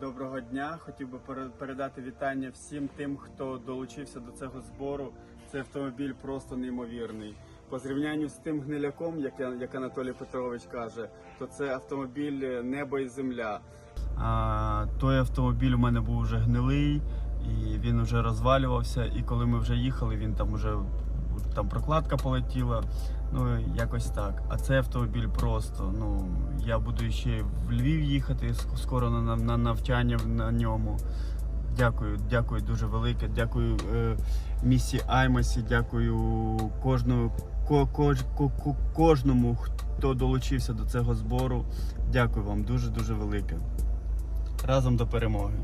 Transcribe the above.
Доброго дня. Хотів би передати вітання всім тим, хто долучився до цього збору. Цей автомобіль просто неймовірний. По зрівнянню з тим гниляком, як, я- як Анатолій Петрович каже, то це автомобіль е, небо і земля. А, той автомобіль у мене був вже гнилий, і він вже розвалювався. І коли ми вже їхали, він там вже там прокладка полетіла. Ну, якось так. А цей автомобіль просто. Ну, я буду ще в Львів їхати скоро на, на, на навчання на ньому. Дякую, дякую дуже велике. Дякую е, місі Аймасі, дякую кожному, ко, кож, ко, ко- кожному, хто долучився до цього збору. Дякую вам дуже дуже велике. Разом до перемоги.